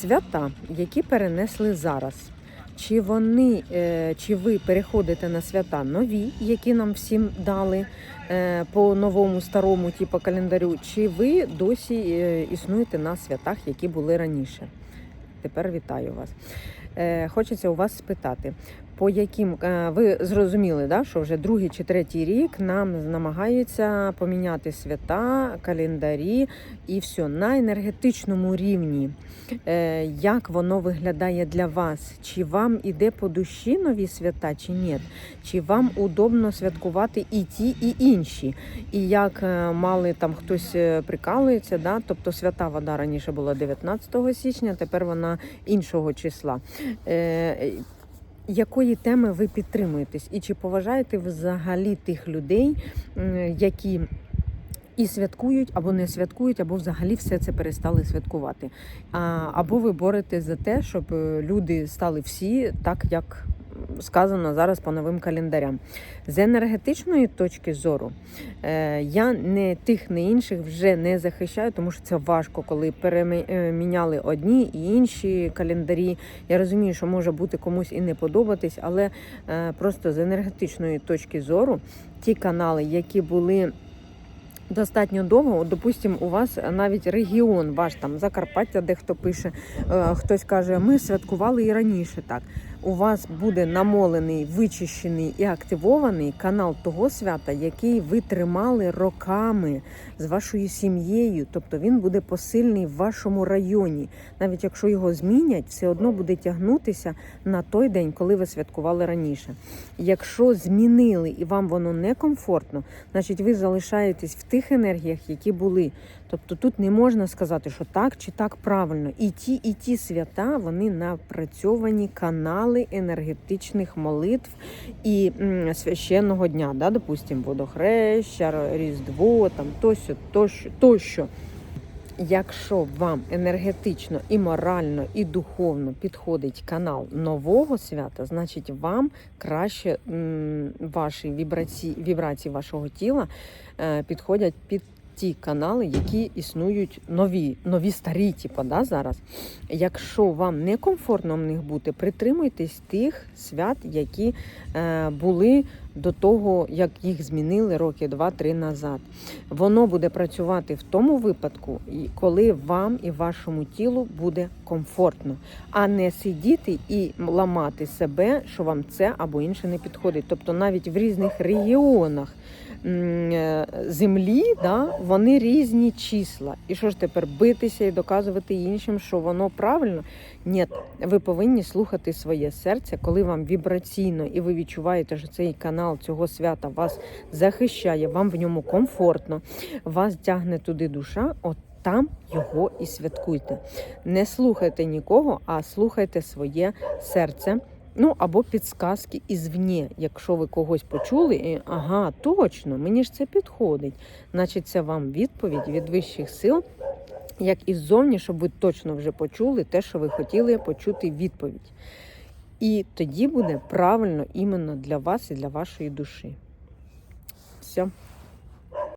свята, які перенесли зараз. Чи вони, е, чи ви переходите на свята нові, які нам всім дали е, по новому старому типу календарю, чи ви досі е, існуєте на святах, які були раніше? Тепер вітаю вас. Хочеться у вас спитати, по яким е, ви зрозуміли, да, що вже другий чи третій рік нам намагаються поміняти свята, календарі і все на енергетичному рівні. Е, Як воно виглядає для вас? Чи вам іде по душі нові свята, чи ні? Чи вам удобно святкувати і ті, і інші? І як е, мали там хтось прикалується, да? тобто свята вода раніше була 19 січня, тепер вона іншого числа. Якої теми ви підтримуєтесь? І чи поважаєте взагалі тих людей, які і святкують, або не святкують, або взагалі все це перестали святкувати? Або ви боретесь за те, щоб е, люди стали всі так, як сказано зараз по новим календарям. З енергетичної точки зору е, я не тих, не інших вже не захищаю, тому що це важко, коли переміняли одні і інші календарі. Я розумію, що може бути комусь і не подобатись, але е, просто з енергетичної точки зору ті канали, які були. Достатньо довго, допустимо, у вас навіть регіон, ваш там Закарпаття, де хто пише, е, хтось каже, ми святкували і раніше так. У вас буде намолений, вичищений і активований канал того свята, який ви тримали роками з вашою сім'єю. Тобто він буде посильний в вашому районі. Навіть якщо його змінять, все одно буде тягнутися на той день, коли ви святкували раніше. Якщо змінили і вам воно некомфортно, значить ви залишаєтесь в тих енергіях, які були. Тобто тут не можна сказати, що так чи так правильно. І ті, і ті свята вони напрацьовані канали енергетичних молитв і священного дня, да, допустимо, водохреща, Різдво, там тощо, тощо, тощо. Якщо вам енергетично і морально, і духовно підходить канал нового свята, значить вам краще ваші вібрації, вібрації вашого тіла е, підходять під ті канали, які існують нові, нові старі, типу, да, зараз. Якщо вам некомфортно в них бути, притримуйтесь тих свят, які е, були до того, як їх змінили роки два-три назад. Воно буде працювати в тому випадку, коли вам і вашому тілу буде комфортно, а не сидіти і ламати себе, що вам це або інше не підходить. Тобто навіть в різних регіонах землі да, вони різні числа. І що ж тепер битися і доказувати іншим, що воно правильно? Ні, ви повинні слухати своє серце, коли вам вібраційно і ви відчуваєте, що цей канал цього свята вас захищає, вам в ньому комфортно, вас тягне туди душа. От там його і святкуйте. Не слухайте нікого, а слухайте своє серце. Ну або підсказки ізвні. Якщо ви когось почули, і ага, точно, мені ж це підходить. Значить, це вам відповідь від вищих сил, як і ззовні, щоб ви точно вже почули те, що ви хотіли почути відповідь. І тоді буде правильно іменно для вас і для вашої душі. Все.